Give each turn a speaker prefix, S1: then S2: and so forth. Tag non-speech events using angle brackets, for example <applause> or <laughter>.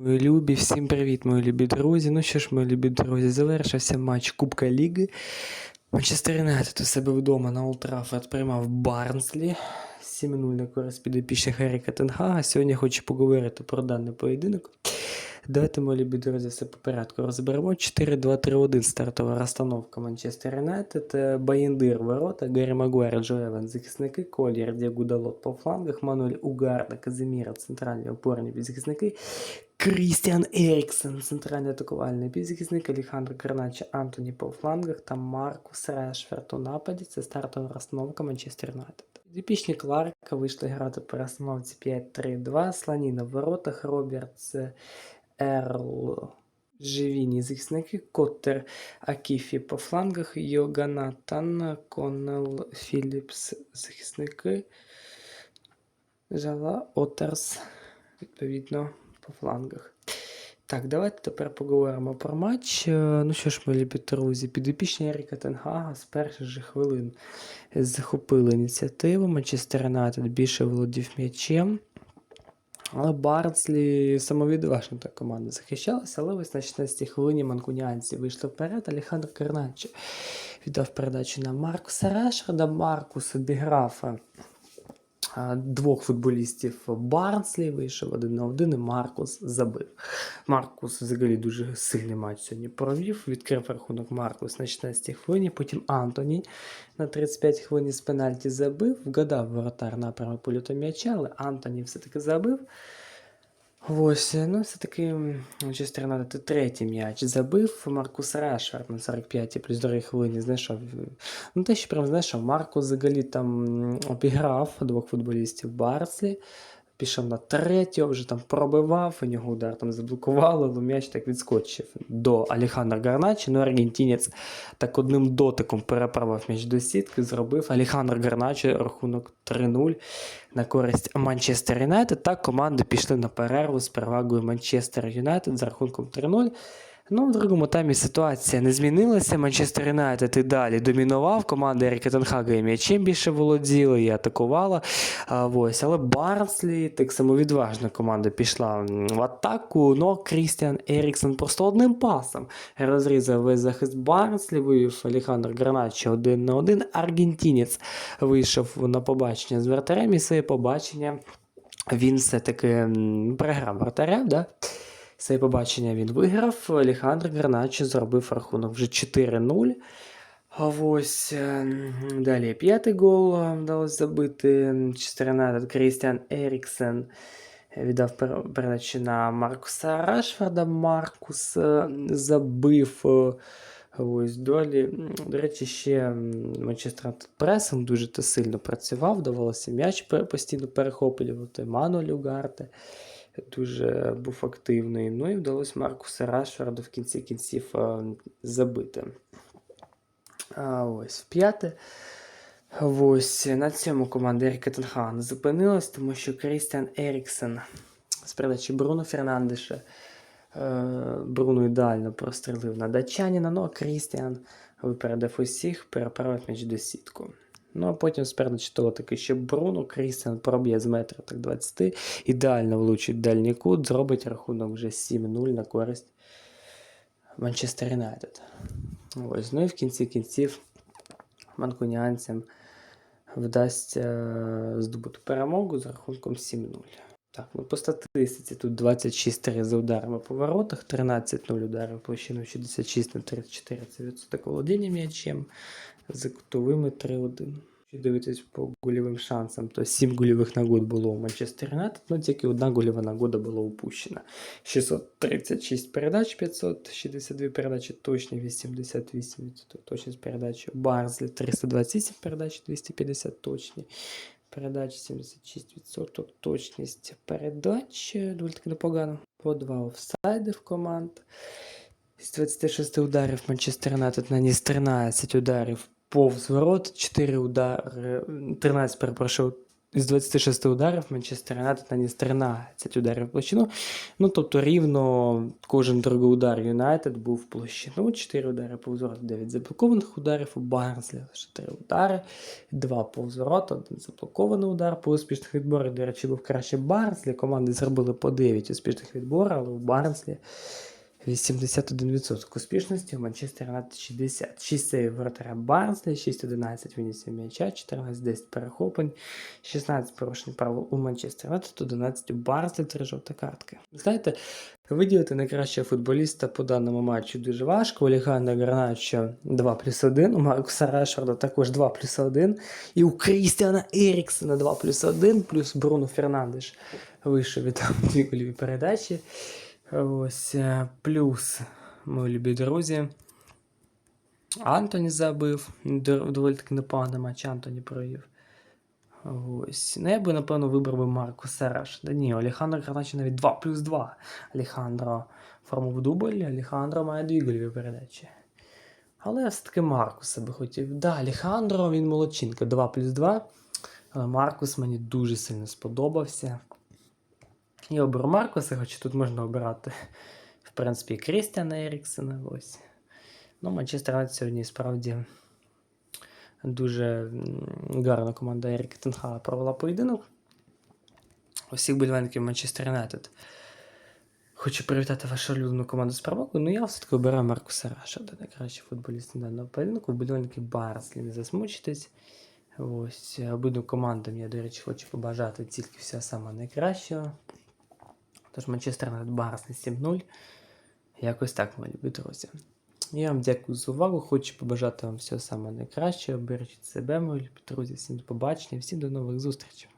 S1: Мої любі, всім привіт, мої любі друзі. Ну що ж, мої любі друзі, завершився матч Кубка Ліги. Манчестер Юнайтед у себе вдома на Олд Траффорд приймав Барнслі. 7-0 на користь підопічних Еріка Тенгага. Сьогодні хочу поговорити про даний поєдинок. Давайте, мої любі друзі, все по порядку розберемо. 4-2-3-1 стартова розстановка Манчестер Юнайтед. Е, Баєндир ворота, Гаррі Магуайр, Джо Еван, захисники, Колір, Діагудалот по флангах, Мануель Угарда, Казиміра, центральні опорні півзахисники, Крістіан Еріксен, центральний атакувальний півзахисник, Алехандро Карначо, Антоні по флангах та Маркус Решферд у нападі. Це стартова розстановка Манчестер Юнайтед. Підопічні Кларка вийшли грати по розстановці 5-3-2, Сланіна в воротах, Робертс Ерл, Живіні захисники, Коттер Акіфі по флангах, Йоганатан, Коннел Філіпс захисники, Жала Отерс, відповідно, по флангах. Так, давайте тепер поговоримо про матч. Е, Ну що ж, мої любі друзі, підопічні Еріка Тенгага з перших же хвилин захопили ініціативу. Манчестер Юнайтед більше володів м'ячем. Але Барнслі самовідважно та команда захищалася, але ось на 16-й хвилині манкуніанці вийшли вперед. Алехандро Керначо віддав передачу на Маркуса Решфорда. Маркус обіграв е, двох футболістів Барнслі, вийшов один на один, і Маркус забив. Маркус взагалі дуже сильний матч сьогодні провів. Відкрив рахунок Маркус на 16 хвилині, потім Антоні на 35 хвилин з пенальті забив, вгадав воротар напрямок польоту м'яча, але Антоні все-таки забив. Ось, ну все-таки Манчестер Юнайтед третій м'яч забив. Маркус Рашфорд на 45-й плюс другій хвилині знайшов. Ну, те, що прям знайшов, Маркус взагалі там обіграв <laughs> двох футболістів Барслі. Пішов на третього, вже там пробивав, у нього удар там заблокували, але м'яч так відскочив до Алехандро Гарначі. Ну, аргентинець так одним дотиком переправив м'яч до сітки, зробив Алехандро Гарначі рахунок 3-0 на користь Манчестер Юнайтед. Так команди пішли на перерву з перевагою Манчестер Юнайтед за рахунком 3-0. Ну, в другому таймі ситуація не змінилася. Манчестер Юнайтед і далі домінував. Команда Еріка Тенхага і м'ячем більше володіла і атакувала. А, ось. Але Барнслі так само відважна команда пішла в атаку. Ну, Крістіан Еріксон просто одним пасом розрізав весь захист Барнслі, вивів Алехандро Граначо один на один. Аргентинець вийшов на побачення з вратарем і своє побачення він все-таки програв вратаря. Да? Своє побачення він виграв. Алехандро Граначо зробив рахунок вже 4-0. А ось е, далі п'ятий гол вдалося забити. Манчестер Юнайтед Крістіан Еріксен віддав пер- передачу на Маркуса Рашфорда. Маркус е, забив. е, Ось далі. М, До речі, ще Манчестер пресом дуже сильно працював, давалося м'яч постійно перехоплювати. Мануель Угарте дуже був активний. Ну і вдалося Маркуса Рашфорду в кінці кінців е, забити. А ось п'яте. Ось на цьому команда Еріка Тенхага зупинилась, тому що Крістіан Еріксен з передачі Бруно Фернандеша. е, Бруно ідеально прострелив на датчанина, ну а Крістіан випередив усіх, переправив м'яч до сітку. Ну а потім того таки ще Бруно, Крістіан проб'є з метра так 20, ідеально влучить дальній кут, зробить рахунок вже 7-0 на користь Манчестер Юнайтед. Ось, ну і в кінці кінців манкуніанцям вдасться е, здобути перемогу з рахунком 7-0. Так, ну по статистиці тут 26 за ударами по воротах, 13-0 ударів площину 66 на 34 це відсоток володіння м'ячем, за кутовими 3-1. Якщо дивитись по гольовим шансам, то 7 гольових нагод було у Манчестер Юнайтед, ну тільки одна гольова нагода була упущена. 636 передач, 562 передачі точні, 88% точність передачі. Барзлі 328 передач, 250 точні. Передач 76% точність передач. Доволі таки непогано. По два офсайди в команд. З 26 ударів Манчестер Юнайтед наніс 13 ударів повз ворот, 4 удари, 13, перепрошую, Із 26 ударів Манчестер Юнайтед наніс 13 ударів в площину. Ну, тобто рівно кожен другий удар Юнайтед був в площину. 4 удари повзворот, 9 заблокованих ударів у Барнслі. Лише 3 удари, 2 по взворота, 1 заблокований удар по успішних відборах. До речі, був краще Барнслі. Команди зробили по 9 успішних відборів, але у Барнслі 81% успішності, у Манчестер Юнайтед 60. 6 сейвів вратаря Барнслі, 6-11 винісів м'яча, 14-10 перехоплень, 16 порушень правил у Манчестер Юнайтед, 11 у Барнслі, 3 жовта картки. Знаєте, виділити найкращого футболіста по даному матчу дуже важко. У Олександра Гарначо 2 плюс 1, у Маркуса Решфорда також 2 плюс 1, і у Крістіана Еріксена 2 плюс 1, плюс Бруно Фернандеш вийшов від <laughs> дві передачі. Ось е, плюс, мої любі друзі. Антоні забив. Доволі таки непоганий матч Антоні провів. Ось. Ну, я би, напевно, вибрав би Маркуса Рашда. Ні, Олександр Гарначо навіть 2 плюс 2. Алехандро формував дубль, Алехандро має дві гольові передачі. Але я все-таки Маркуса би хотів. Да, Алехандро, він молодчинка, 2 плюс 2. Але Маркус мені дуже сильно сподобався. Я оберу Маркуса, хоча тут можна обирати, в принципі, Крістіана Еріксена. Ось. Ну, Манчестер Юнайтед сьогодні справді дуже гарна команда Еріка Тенхага провела поєдинок. Усіх болівальників Манчестер Юнайтед. Хочу привітати вашу улюблену команду з перемогою. Ну я все-таки обираю Маркуса Рашада, найкращий футболіст даного поєдинку. Вболівальники Барнслі, не засмучитесь. Ось обидвом командам я, до речі, хочу побажати тільки всього самого найкращого. Тож Манчестер над Барнслі 7-0. Якось так, мої любі друзі. Я вам дякую за увагу. Хочу побажати вам всього самого найкращого. Бережіть себе, мої любі друзі. Всім до побачення, всім до нових зустрічей.